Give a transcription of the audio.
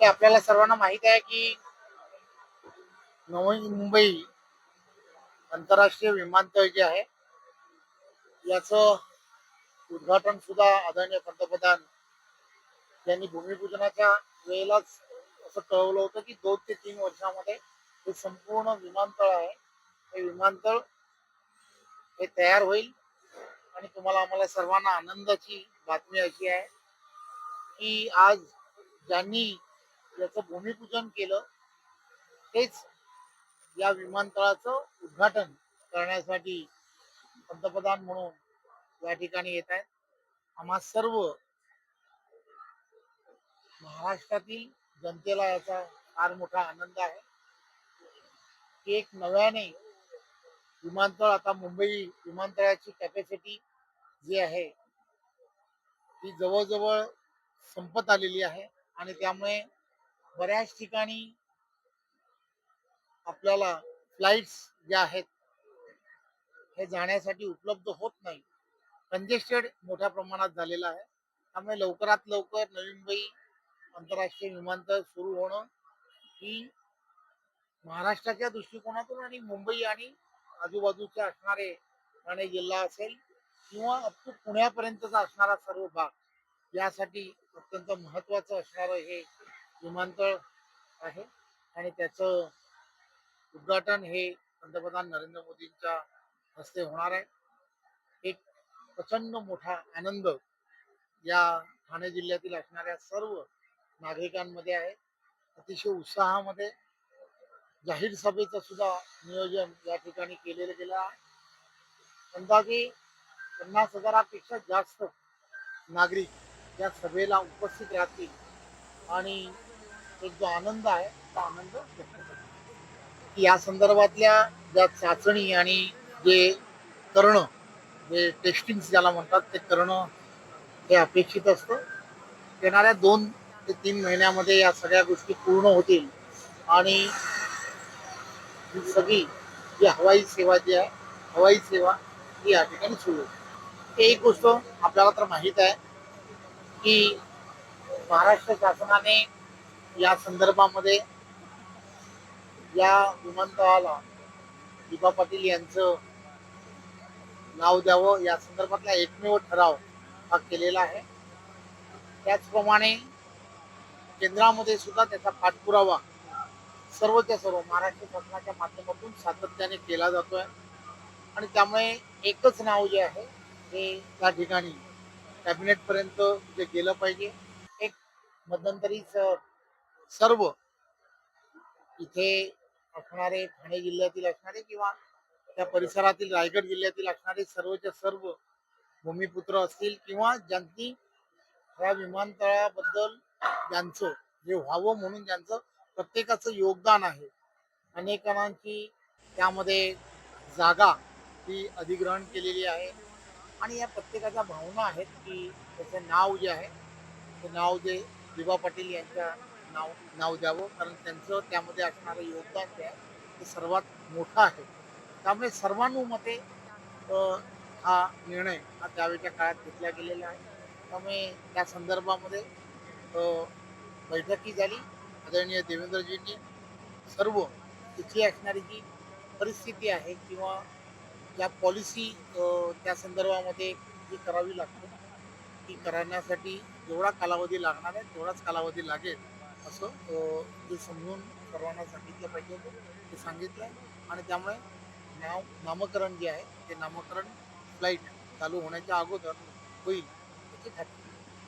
की आपल्याला सर्वांना माहीत आहे की नवी मुंबई आंतरराष्ट्रीय विमानतळ जे आहे याचं उद्घाटन सुद्धा आदरणीय पंतप्रधान यांनी भूमिपूजनाच्या वेळेलाच असं कळवलं होतं की दोन ते तीन वर्षामध्ये हे संपूर्ण विमानतळ आहे. हे विमानतळ हे तयार होईल आणि तुम्हाला आम्हाला सर्वांना आनंदाची बातमी अशी आहे की आज ज्यांनी याचं भूमिपूजन केलं तेच या विमानतळाचं उद्घाटन करण्यासाठी पंतप्रधान म्हणून या ठिकाणी येत आहेत. आम्हा सर्व महाराष्ट्रातील जनतेला याचा फार मोठा आनंद आहे. की एक नव्याने विमानतळ आता मुंबई विमानतळाची कॅपॅसिटी जी आहे ती जवळजवळ संपत आलेली आहे. आणि त्यामुळे बऱ्याच ठिकाणी आपल्याला फ्लाईट्स ज्या आहेत हे जाण्यासाठी उपलब्ध होत नाही. कंजेस्टेड मोठ्या प्रमाणात झालेलं आहे. त्यामुळे लवकरात लवकर नवी मुंबई आंतरराष्ट्रीय विमानतळ सुरू होणं ही महाराष्ट्राच्या दृष्टिकोनातून आणि मुंबई आणि आजूबाजूचे असणारे ठाणे जिल्हा असेल किंवा अप पुण्यापर्यंतचा असणारा सर्व भाग यासाठी अत्यंत महत्वाचं असणारं हे विमानतळ आहे आणि त्याचं उद्घाटन हे पंतप्रधान नरेंद्र मोदींच्या हस्ते होणार आहे. एक प्रचंड मोठा आनंद या ठाणे जिल्ह्यातील असणाऱ्या सर्व नागरिकांमध्ये आहे. अतिशय उत्साहामध्ये जाहीर सभेचं सुद्धा नियोजन या ठिकाणी केलेलं गेलं आहे. अंदाजे पन्नास हजारापेक्षा जास्त नागरिक या सभेला उपस्थित राहतील आणि एक जो आनंद आहे तो आनंद या संदर्भातल्या ज्या चाचणी आणि जे करणं जे टेस्टिंग ज्याला म्हणतात ते करणं हे अपेक्षित असतं. येणाऱ्या दोन ते तीन महिन्यामध्ये या सगळ्या गोष्टी पूर्ण होतील आणि ही सगळी जी हवाई सेवा जी आहे हवाई सेवा ही या ठिकाणी सुरू होईल. एक गोष्ट आपल्याला तर माहीत आहे की महाराष्ट्र शासनाने या संदर्भामध्ये या विमानतळाला दीपा पाटील यांचं नाव द्यावं या संदर्भातला एकमेव ठराव हा केलेला आहे. त्याचप्रमाणे केंद्रामध्ये सुद्धा त्याचा पाठपुरावा सर्वच्या सर्व महाराष्ट्र शासनाच्या माध्यमातून सातत्याने केला जातोय. आणि त्यामुळे एकच नाव जे आहे हे त्या ठिकाणी कॅबिनेट पर्यंत जे गेलं पाहिजे. एक मध्यंतरीच सर्व. इथे असणारे ठाणे जिल्ह्यातील असणारे किंवा त्या परिसरातील रायगड जिल्ह्यातील असणारे सर्वच्या सर्व भूमिपुत्र असतील किंवा ज्यांनी या विमानतळाबद्दल ज्यांचं जे व्हावं म्हणून ज्यांचं प्रत्येकाचं योगदान आहे. अनेकांची त्यामध्ये जागा ही अधिग्रहण केलेली आहे. आणि या प्रत्येकाच्या भावना आहेत की त्याचं नाव जे आहे ते नाव जे दिबा पाटील यांच्या नाव नाव द्यावं. कारण त्यांचं त्यामध्ये असणारं योगदान जे आहे ते सर्वात मोठं आहे. त्यामुळे सर्वानुमते हा निर्णय हा त्यावेळच्या काळात घेतला गेलेला आहे. त्यामुळे त्या संदर्भामध्ये बैठकी झाली. आदरणीय देवेंद्रजींनी सर्व तिथली असणारी जी परिस्थिती आहे किंवा ज्या पॉलिसी त्या संदर्भामध्ये जी करावी लागते ती करण्यासाठी जेवढा कालावधी लागणार आहे तेवढाच कालावधी लागेल. असं जे समजून सर्वांना सांगितलं पाहिजे होतं ते सांगितलं आणि त्यामुळे नाव नामकरण जे आहे ते नामकरण फ्लाईट चालू होण्याच्या अगोदर होईल याची खात्री